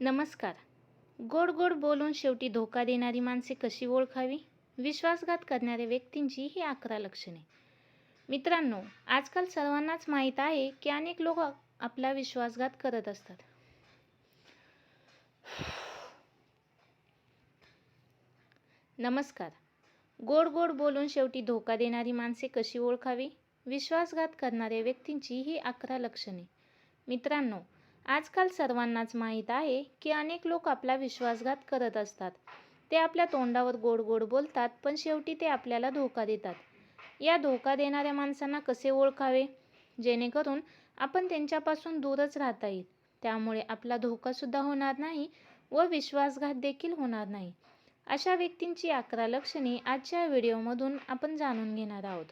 नमस्कार. गोड गोड बोलून शेवटी धोका देणारी माणसे कशी ओळखावी? विश्वासघात करणाऱ्या व्यक्तींची ही अकरा लक्षणे. मित्रांनो आजकाल सर्वांनाच माहीत आहे की अनेक लोक आपला विश्वासघात करत असतात. नमस्कार. गोड गोड बोलून शेवटी धोका देणारी माणसे कशी ओळखावी? विश्वासघात करणाऱ्या व्यक्तींची ही अकरा लक्षणे. मित्रांनो आजकाल सर्वांनाच माहीत आहे की अनेक लोक आपला विश्वासघात करत असतात. ते आपल्या तोंडावर गोड गोड बोलतात पण शेवटी ते आपल्याला धोका देतात. या धोका देणाऱ्या माणसांना कसे ओळखावे? जेणेकरून आपण त्यांच्यापासून दूरच राहता येईल. त्यामुळे आपला धोकासुद्धा होणार नाही व विश्वासघात देखील होणार नाही. अशा व्यक्तींची अकरा लक्षणे आजच्या व्हिडिओमधून आपण जाणून घेणार आहोत.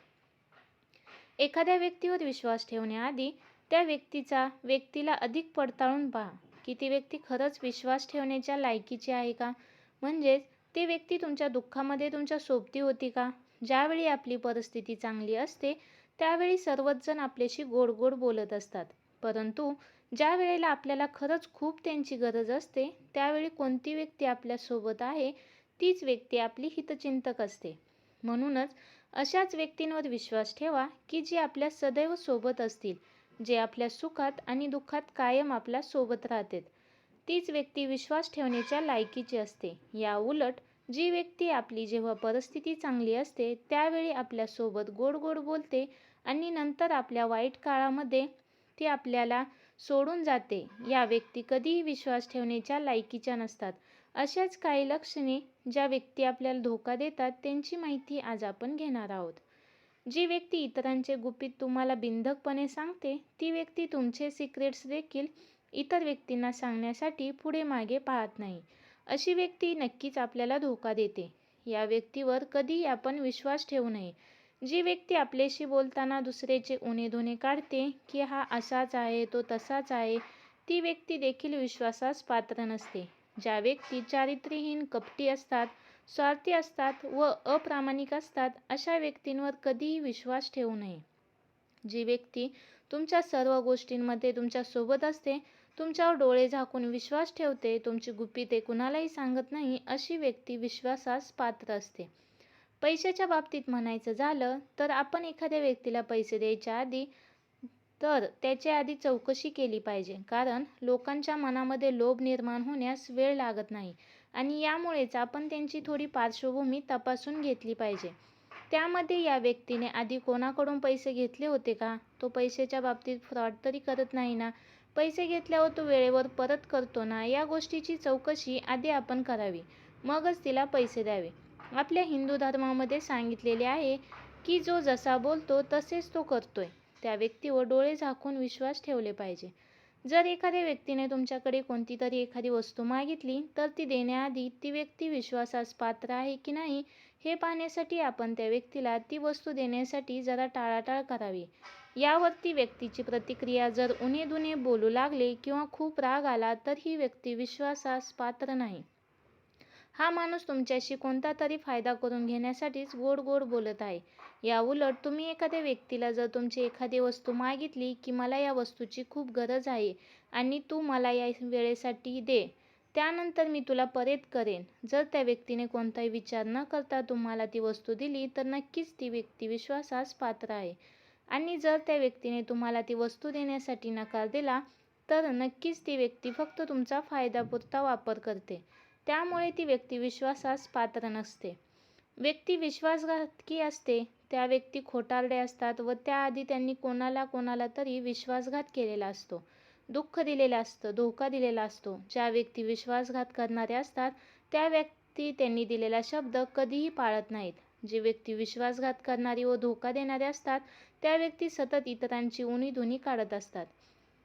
एखाद्या व्यक्तीवर विश्वास ठेवण्याआधी त्या व्यक्तीचा व्यक्तीला अधिक पडताळून पहा. की ती व्यक्ती खरंच विश्वास ठेवण्याच्या लायकीची आहे का? म्हणजेच ती व्यक्ती तुमच्या दुःखामध्ये तुमच्या सोबती होती का? ज्यावेळी आपली परिस्थिती चांगली असते त्यावेळी सर्वच जण आपल्याशी गोड गोड बोलत असतात. परंतु ज्या वेळेला आपल्याला खरंच खूप त्यांची गरज असते त्यावेळी कोणती व्यक्ती आपल्यासोबत आहे तीच व्यक्ती आपली हितचिंतक असते. म्हणूनच अशाच व्यक्तींवर विश्वास ठेवा की जी आपल्या सदैव सोबत असतील. जे आपल्या सुखात आणि दुःखात कायम आपल्यासोबत राहते. तीच व्यक्ती विश्वास ठेवण्याच्या लायकीची असते. या उलट जी व्यक्ती आपली जेव्हा परिस्थिती चांगली असते त्यावेळी आपल्यासोबत गोड गोड बोलते आणि नंतर आपल्या वाईट काळामध्ये ती आपल्याला सोडून जाते. या व्यक्ती कधीही विश्वास ठेवण्याच्या लायकीच्या नसतात. अशाच काही लक्षणे ज्या व्यक्ती आपल्याला धोका देतात त्यांची माहिती आज आपण घेणार आहोत. जी व्यक्ती इतरांचे गुपित तुम्हाला बिंधकपणे सांगते ती व्यक्ती तुमचे सिक्रेट्स देखील इतर व्यक्तींना सांगण्यासाठी पुढे मागे पाहत नाही. अशी व्यक्ती नक्कीच आपल्याला धोका देते. या व्यक्तीवर कधीही आपण विश्वास ठेवू नये. जी व्यक्ती आपल्याशी बोलताना दुसऱ्याचे उणे धुणे काढते की हा असाच आहे तो तसाच आहे ती व्यक्ती देखील विश्वासास पात्र नसते. ज्या व्यक्ती चारित्र्यहीन कपटी असतात स्वार्थी असतात व अप्रामाणिक असतात अशा व्यक्तींवर कधीही विश्वास ठेवू नये. जी व्यक्ती तुमच्या सर्व गोष्टींमध्ये तुमच्यासोबत असते तुमच्यावर डोळे झाकून विश्वास ठेवते तुमची गुपिते कुणालाही सांगत नाही अशी व्यक्ती विश्वासास पात्र असते. पैशाच्या बाबतीत म्हणायचं झालं तर आपण एखाद्या व्यक्तीला पैसे द्यायच्या आधी तर त्याच्या आधी चौकशी केली पाहिजे. कारण लोकांच्या मनामध्ये लोभ निर्माण होण्यास वेळ लागत नाही. आणि यामुळेच आपण त्यांची थोडी पार्श्वभूमी तपासून घेतली पाहिजे. त्यामध्ये या व्यक्तीने आधी कोणाकडून पैसे घेतले होते का? तो पैशाच्या बाबतीत फ्रॉड तरी करत नाही ना? पैसे घेतल्यावर तो वेळेवर परत करतो ना? या गोष्टीची चौकशी आधी आपण करावी. मगच तिला पैसे द्यावे. आपल्या हिंदू धर्मामध्ये सांगितलेले आहे की जो जसा बोलतो तसेच तो करतोय. त्या व्यक्तीवर डोळे झाकून विश्वास ठेवले पाहिजे. जर एखाद्या व्यक्तीने तुमच्याकडे कोणती तरी एखादी वस्तू मागितली तर ती देण्याआधी ती व्यक्ती विश्वासास पात्र आहे की नाही हे पाहण्यासाठी आपण त्या व्यक्तीला ती वस्तू देण्यासाठी जरा टाळाटाळ करावी. यावर ती व्यक्तीची प्रतिक्रिया जर उणे दुने बोलू लागले किंवा खूप राग आला तर ही व्यक्ती विश्वासास पात्र नाही. हा माणूस तुमच्याशी कोणता तरी फायदा करून घेण्यासाठीच गोड गोड बोलत आहे. या उलट तुम्ही एखाद्या व्यक्तीला जर तुमची एखादी वस्तू मागितली की मला या वस्तूची खूप गरज आहे आणि तू मला या वेळेसाठी दे त्यानंतर मी तुला परत करेन. जर त्या व्यक्तीने कोणताही विचार न करता तुम्हाला ती वस्तू दिली तर नक्कीच ती व्यक्ती विश्वासास पात्र आहे. आणि जर त्या व्यक्तीने तुम्हाला ती वस्तू देण्यासाठी नकार दिला तर नक्कीच ती व्यक्ती फक्त तुमचा फायदापुरता वापर करते. त्यामुळे ती व्यक्ती विश्वासास पात्र नसते. व्यक्ती विश्वासघातकी असते त्या व्यक्ती खोटारडे असतात व त्याआधी त्यांनी कोणाला कोणाला तरी विश्वासघात केलेला असतो. दुःख दिलेलं असतं धोका दिलेला असतो. ज्या व्यक्ती विश्वासघात करणारे असतात त्या व्यक्ती त्यांनी दिलेला शब्द कधीही पाळत नाहीत. जी व्यक्ती विश्वासघात करणारी व धोका देणारे असतात त्या व्यक्ती सतत इतरांची उणीधुनी काढत असतात.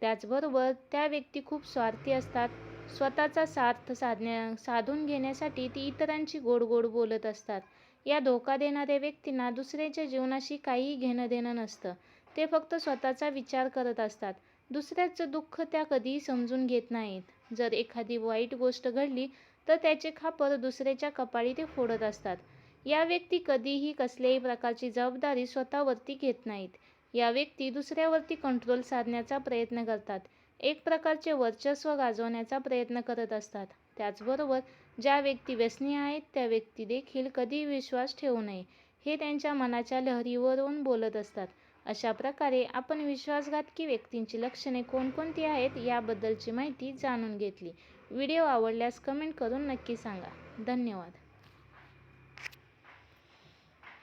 त्याचबरोबर त्या व्यक्ती खूप स्वार्थी असतात स्वतःचा सार्थ साधण्या साधून घेण्यासाठी ती इतरांची गोड गोड बोलत असतात. या धोका देणाऱ्या व्यक्तींना दुसऱ्याच्या जीवनाशी काहीही घेणं देणं नसतं. ते फक्त स्वतःचा विचार करत असतात. दुसऱ्याचं दुःख त्या कधीही समजून घेत नाहीत. जर एखादी वाईट गोष्ट घडली तर त्याचे खापर दुसऱ्याच्या कपाळी ते फोडत असतात. या व्यक्ती कधीही कसल्याही प्रकारची जबाबदारी स्वतःवरती घेत नाहीत. या व्यक्ती दुसऱ्यावरती कंट्रोल साधण्याचा प्रयत्न करतात. एक प्रकारचे वर्चस्व गाजवण्याचा प्रयत्न करत असतात. त्याचबरोबर ज्या व्यक्ती व्यसनी आहेत त्या व्यक्ती देखील कधीही विश्वास ठेवू नये हे त्यांच्या मनाच्या लहरीवरून बोलत असतात. अशा प्रकारे आपण विश्वासघातकी व्यक्तींची लक्षणे कोणकोणती आहेत याबद्दलची माहिती जाणून घेतली. व्हिडिओ आवडल्यास कमेंट करून नक्की सांगा. धन्यवाद.